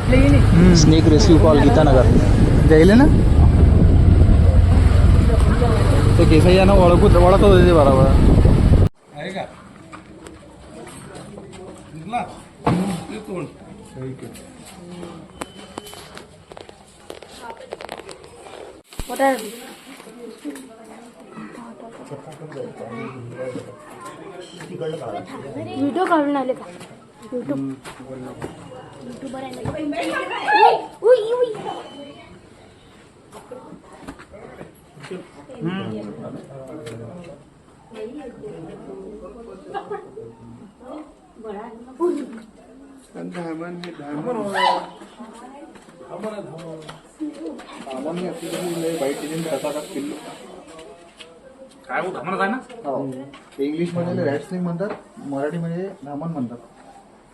Snake rescue call Geeta Nagar जाईल ना ते केसय्यानं ओळखू ओळखत होते ते बरोबर आहे का निघला? येतो. ठीक आहे. व्हिडिओ काढून आले का। युट्यूब युट्यूबर आहे ना. उई, उई, उई. सामान्य असली तरी लय वाईट एजंट असतात पिल्लू काय हो धमणच आहे ना? हो। म्हणतात मराठीमध्ये धामण म्हणतात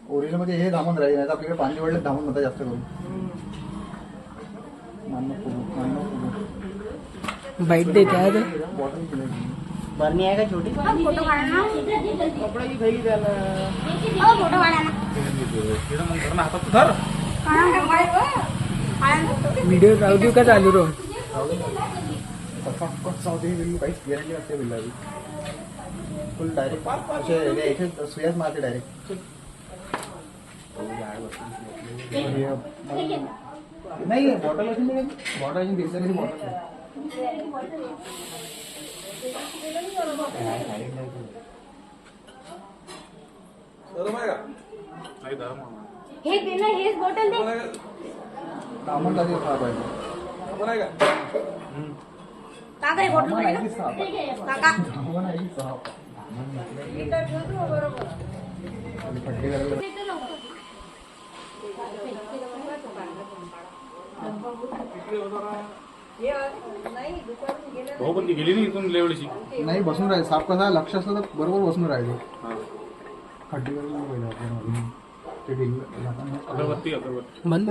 ओरिजिनलमध्ये हे धामण राहील नाही आपल्याकडे पाणी वडले धामून म्हणतात जास्त करून. बाईट बॉटल बरणी आहे का छोटी? फोटो काढा व्हिडिओ राहू देऊ का चालू रो फुल डायरेक्ट सुयाज मारते डायरेक्ट नाही बॉटल असेल ना बॉटल बिस्लरी बॉटल नाही धर हे। दे ना हेच बॉटल दे। कामं कधी खराब आहे काका हे बॉटल ना. काका कामं नाही साफ़ भाऊ पण ती गेली नाही इथून लेवडीची. नाही बसून राहील. साफ कसा लक्ष असलं तर बरोबर बसून राहिले. हा. खड्डे नाही. ते अगरबत्ती अगरबत्ती. बंद.